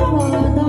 পদ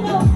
어. 어, 어.